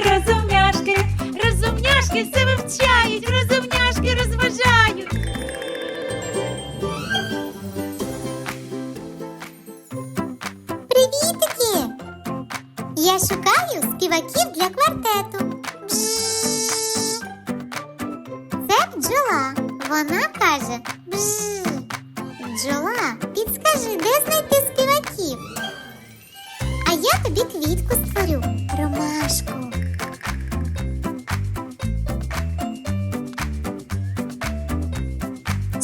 розумняшки, розумняшки все вивчають, розумняшки розважають. Привітики! Я шукаю співаків для квартету. Це бджола. Вона каже бжж. Бджола, підскажи, де знайти співаків? А я тобі квітку створю. Ромашку.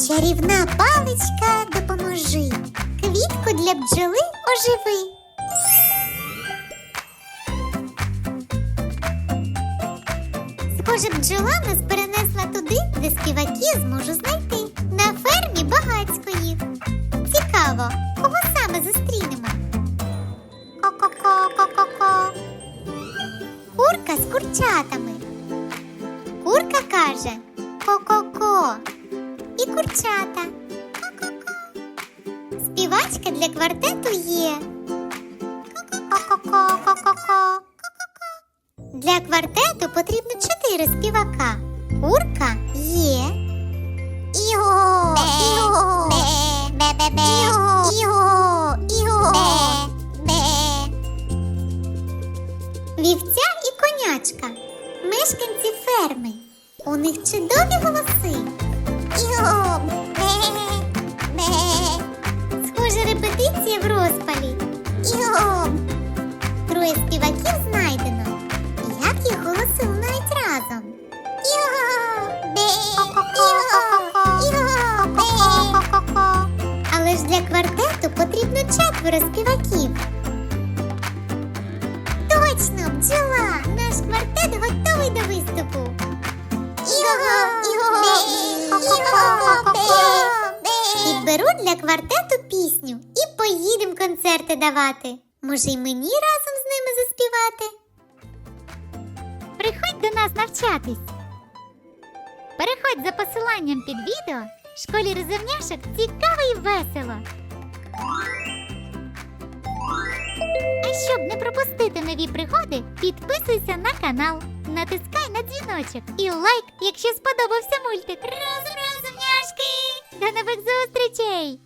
Чарівна паличка допоможи. Квітку для бджоли оживи. Схоже, бджола нас перенесла туди, де співаків зможу знайти. На фермі багацько їх. Цікаво, кого саме зустрінемо? Ко-ко-ко, ко-ко-ко. Курка з курчатами. Курка каже ко-ко-ко. І курчата. Співачка для квартету є. Для квартету потрібно чотири співака. Курка є. Іго, іго, іго, іго. Вівця і конячка. Мешканці ферми. У них чудові голоси. Іго, Схоже, репетиція в розпалі. Іго. Троє співаків знайдено. Як їх голоси лунають разом? Але ж для квартету потрібно четверо співаків. Точно, бджола! Наш квартет готовий до виступу. Іго! Підберу для квартету пісню і поїдемо концерти давати. Може, й мені разом з ними заспівати? Приходь до нас навчатись. Переходь за посиланням під відео. Школі розумняшок цікаво і весело. А щоб не пропустити нові пригоди, підписуйся на канал, натискай на дзвіночок і лайк, якщо сподобався мультик. Розумняшки! До нових зустрічей!